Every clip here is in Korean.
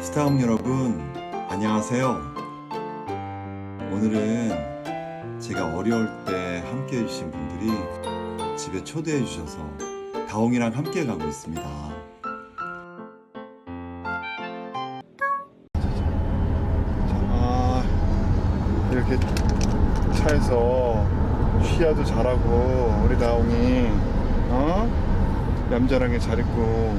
스타업 여러분, 안녕하세요. 오늘은 제가 어려울 때 함께 해주신 분들이 집에 초대해 주셔서 다홍이랑 함께 가고 있습니다. 아, 이렇게 차에서 쉬야도 잘하고 우리 나옹이 어 얌전하게 잘 있고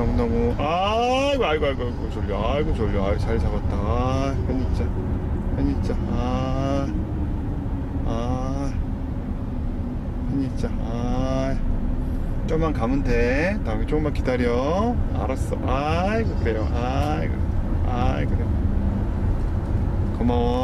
너무너무. 아이고 아이고 아이고 아이고 졸려. 아이고 졸려. 아이고 잘 잡았다. 아 편있자. 편있자. 아 아. 편있자. 아. 좀만 가면 돼. 다음에 조금만 기다려. 알았어. 아이고 그래요. 아이고 아이 그래 고마워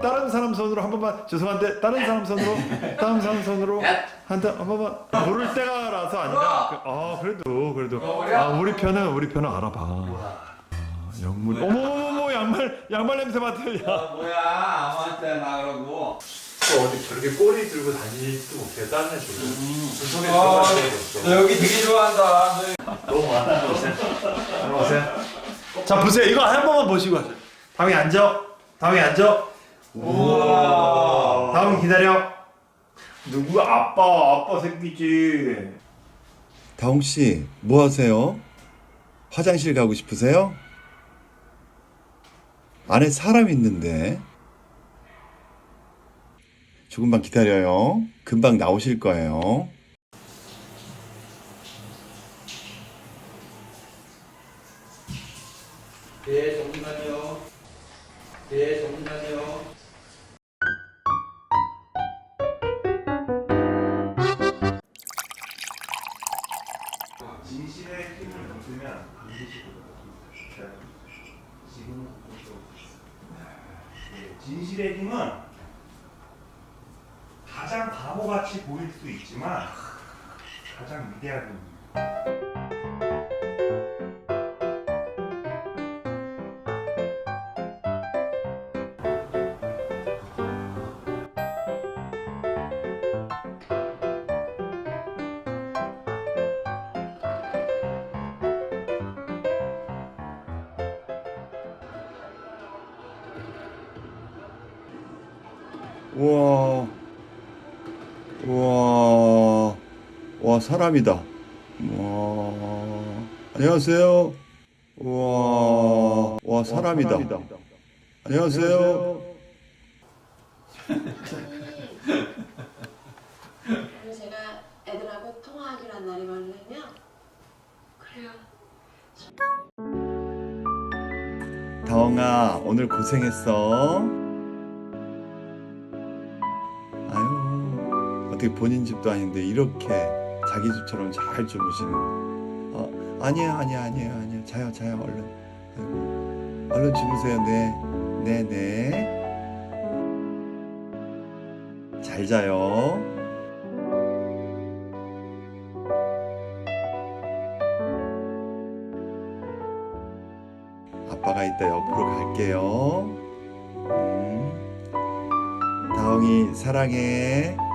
다른 사람 손으로 한 번만 죄송한데 다른 사람 손으로 다른 사람 손으로 한한 번만 모를 때가라서 아니라 그, 아 그래도 그래도. 아 우리 편은 우리 편은 알아봐. 아, 영물 어머머머 양말 양말 냄새 맡아요. 야. 아, 뭐야? 아무한테 나 그러고. 또 어디 저렇게 꼬리 들고 다니지도 못해 아, 들어가야 되겠어. 너 여기 되게 좋아한다. 너 너무 많아. 오세요 오세요. 자 보세요. 이거 한 번만 보시고 하세요. 다음에 앉아. 다음에 앉아 우와 다음에 기다려 누구 아빠 아빠 새끼지 다홍 씨, 뭐 하세요? 화장실 가고 싶으세요? 안에 사람 있는데. 조금만 기다려요. 금방 나오실 거예요. 예 잠시만요 예 잠시만요 진실의 힘을 얻으면 반드시 지금 예, 진실의 힘은 가장 바보같이 보일 수 있지만 가장 위대한 힘입니다. 우와. 우와. 와, 사람이다. 와. 안녕하세요. 우와. 와, 사람이다. 안녕하세요. 그리고 제가 애들하고 통화하기로 한 날이 뭐냐면요. 그래요. 다홍아, 오늘 고생했어. 어떻게 본인 집도 아닌데 이렇게 자기 집처럼 잘 주무시는. 어, 아니에요, 아니에요, 아니에요, 아니에요. 자요, 자요, 얼른. 얼른 주무세요. 네, 네, 네. 잘 자요. 아빠가 이따 옆으로 갈게요. 음. 다홍이 사랑해.